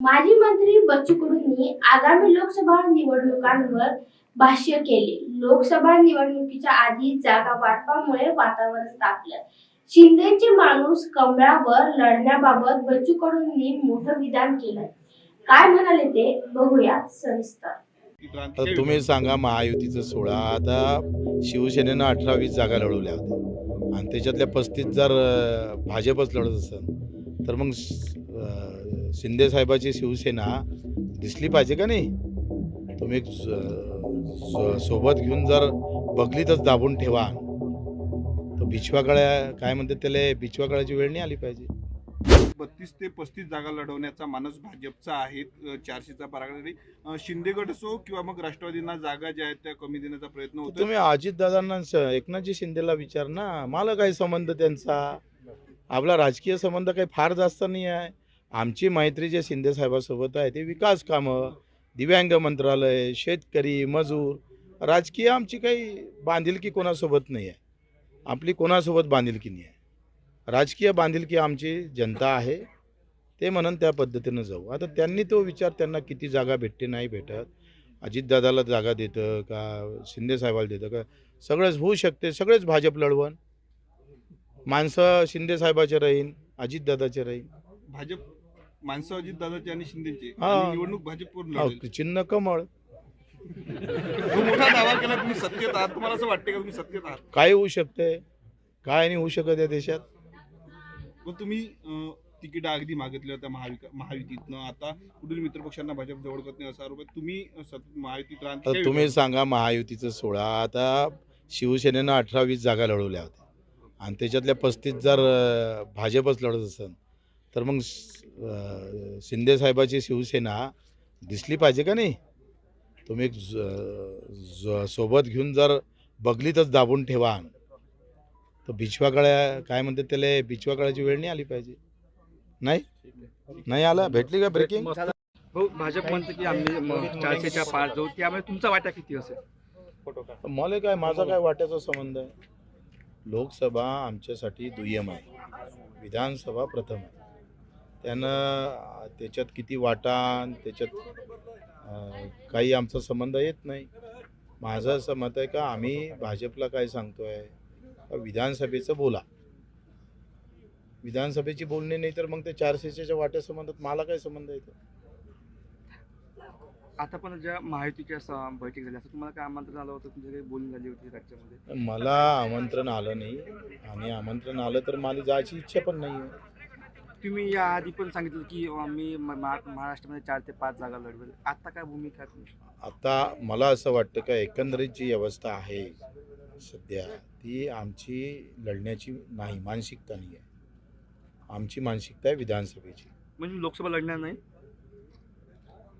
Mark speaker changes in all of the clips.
Speaker 1: माजी मंत्री बच्चू कडूंनी आगामी लोकसभा निवडणुकांवर भाष्य केले. लोकसभा निवडणुकीच्या आधी जागा वाटपामुळे वातावरण तापलं. शिंदेचे माणूस कमळावर लढण्याबाबत बच्चू कडूंनी मोठं विधान केलं. काय म्हणाले ते? बघूया सविस्तर.
Speaker 2: तुम्ही सांगा महायुतीचं सोळा आता शिवसेनेनं अठरा वीस जागा लढवल्या होत्या. आणि त्याच्यातल्या पस्तीस जर भाजपच लढत असेल तर मग अं, शिंदे साहेबाची शिवसेना दिसली पाहिजे का नाही? तुम्ही सोबत घेऊन जर बगलीतच दाबून ठेवा. तर बिछवा कळ्या काय म्हणतात त्याला बिछवा कळ्याची वेळ नाही आली पाहिजे.
Speaker 3: बत्तीस ते पस्तीस जागा लढवण्याचा मानस भाजपचा आहे चारशेचा परागडी अ, शिंदे गट असो किंवा मग राष्ट्रवादींना जागा ज्या आहेत त्या कमी देण्याचा प्रयत्न होतो
Speaker 2: तुम्ही अजितदादांना एकनाथजी शिंदेला विचार ना. मला काय संबंध त्यांचा? आपला राजकीय संबंध काही फार जास्त नाही आहे. आमची मैत्री जे शिंदे साहेबासोबत आहे ते विकास कामं दिव्यांग मंत्रालय शेतकरी मजूर राजकीय आमची काही बांधिलकी कोणासोबत नाही आहे आपली कोणासोबत बांधिलकी नाही आहे राजकीय बांधिलकी आमची जनता आहे. ते म्हणून त्या पद्धतीनं जाऊ. आता त्यांनी तो विचार त्यांना किती जागा भेटते नाही भेटत? अजितदादाला जागा देतं का? शिंदे साहेबाला देतं का? सगळंच होऊ शकते. सगळेच भाजप लढवण. माणसं शिंदे साहेबाचे राहीन अजितदादाचे राहीन.
Speaker 3: भाजप माणसं अजित दादाची आणि शिंदेची.
Speaker 2: हा.
Speaker 3: आणि निवडणूक भाजपवरून लढेल
Speaker 2: चिन्ह कमळ.
Speaker 3: मोठा दावा केला तुम्ही सत्तेत आहात. तुम्हाला असं वाटते का तुम्ही सत्तेत आहात?
Speaker 2: काय होऊ शकते? काय नाही होऊ शकत या देशात.
Speaker 3: मग तुम्ही अ, तिकीट अगदी मागितल्या होत्या महाविका महायुतीतनं. आता कुठील मित्रपक्षांना भाजप जवळ करत नाही असा आरोप आहे. तुम्ही अ, महायुतीत काय
Speaker 2: तुम्ही? सांगा महायुतीचं सोळा आता शिवसेनेनं अठरा वीस जागा लढवल्या होत्या. आणि त्याच्यातल्या पस्तीस जर अं, भाजपच लढत असेल तर मग शिंदे साहेबाची शिवसेना दिसली पाहिजे का नाही? तुम्ही सोबत घेऊन जर बगलीतच दाबून ठेवा. तर बिछवा कळ्या काय म्हणतात त्याला बिछवा कळ्याची वेळ नाही आली पाहिजे. नाही? नाही आला? भेटली का ब्रेकिंग
Speaker 4: हो भाजप म्हणते की आम्ही चारशेच्या पार जाऊ. त्यामुळे तुमचा वाटा किती असेल?
Speaker 2: मला काय माझा काय वाट्याचा संबंध आहे? लोकसभा आमच्यासाठी दुय्यम आहे. विधानसभा प्रथम आहे. त्यानं त्याच्यात किती वाटा त्याच्यात काही आमचा संबंध येत नाही. माझं असं मत आहे का आम्ही भाजपला काय सांगतोय? का विधानसभेचं बोला. विधानसभेची बोलणी नाही तर मग ते चारशेच्या वाट्या संबंधात मला काय संबंध येतो
Speaker 4: आता पण ज्या महायुतीच्या स- बैठक झाली असं तुम्हाला काय आमंत्रण आलं होतं? तुमची काही बोलणी झाली होती राज्यामध्ये?
Speaker 2: मला आमंत्रण आलं नाही. आणि आमंत्रण आलं तर मला जायची इच्छा पण नाही आहे
Speaker 4: तुम्ही या आधी पण सांगितलं की अं, मी म- महा- महाराष्ट्रामध्ये चार ते पाच जागा लढवेल. आता काय भूमिका आहे तुमची?
Speaker 2: आता मला असं वाटतं का एकंदरीत जी अवस्था आहे सध्या ती आमची लढण्याची नाही मानसिकता नाही आहे. आमची मानसिकता आहे विधानसभेची.
Speaker 4: म्हणजे लोकसभा लढणार नाही?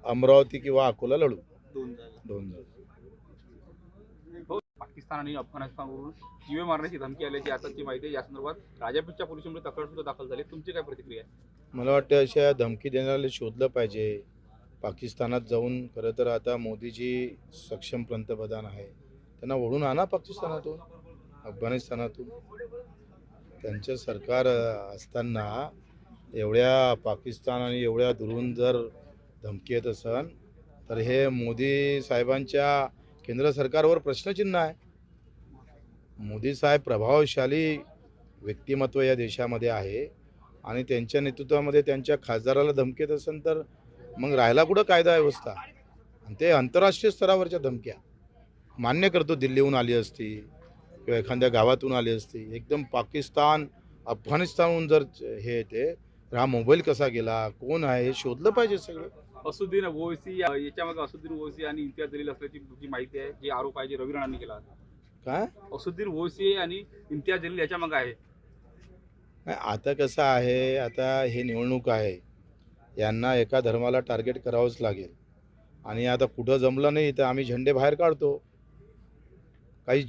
Speaker 2: अमरावती किंवा अकोला लढू.
Speaker 3: दोन जागा.
Speaker 2: दोन जण
Speaker 5: पाकिस्तान आणि अफगाणिस्तानवरून जीवे मारण्याची धमकी आल्याची आताची माहिती आहे. या संदर्भात राजापूरच्या पोलिसांमध्ये तक्रार सुद्धा दाखल झाली. तुमची काय प्रतिक्रिया आहे?
Speaker 2: मला वाटतं अशा धमकी देणाऱ्याला शोधलं पाहिजे. पाकिस्तानात जाऊन खरं तर आता मोदीजी सक्षम पंतप्रधान आहे. त्यांना ओढून आणा पाकिस्तानातून अफगाणिस्तानातून. त्यांचं सरकार असताना एवढ्या पाकिस्तान आणि एवढ्या दुरून जर धमकी येत असन तर हे मोदी साहेबांच्या केंद्र सरकारवर प्रश्नचिन्ह आहे. मोदी साहेब प्रभावशाली व्यक्तिमत्व या देशामध्ये आहे आणि त्यांच्या नेतृत्वामध्ये त्यांच्या खासदाराला धमकेत असेल तर मग राहायला कुठं कायदा व्यवस्था? आणि ते आंतरराष्ट्रीय स्तरावरच्या धमक्या. मान्य करतो दिल्लीहून आली असती किंवा एखाद्या गावातून आली असती. एकदम पाकिस्तान अफगाणिस्तानहून जर हे येते तर हा मोबाईल कसा गेला? कोण आहे? हे शोधलं पाहिजे सगळं.
Speaker 5: असुद्दीन ओवैसी याच्यामध्ये असुद्दीन ओवैसी आणि इम्तियाज जलील असल्याची जी माहिती आहे जे आरोप आहे जे रवी राणांनी केला.
Speaker 2: काय?
Speaker 5: असुद्दीन ओवैसी आणि इम्तियाज जलील याच्या मागे आहे.
Speaker 2: नाही आता कसं आहे आता हे निवडणूक आहे. यांना एका धर्माला टार्गेट करावंच लागेल. आणि आता कुठं जमलं नाही तर आम्ही झेंडे बाहेर काढतो. काही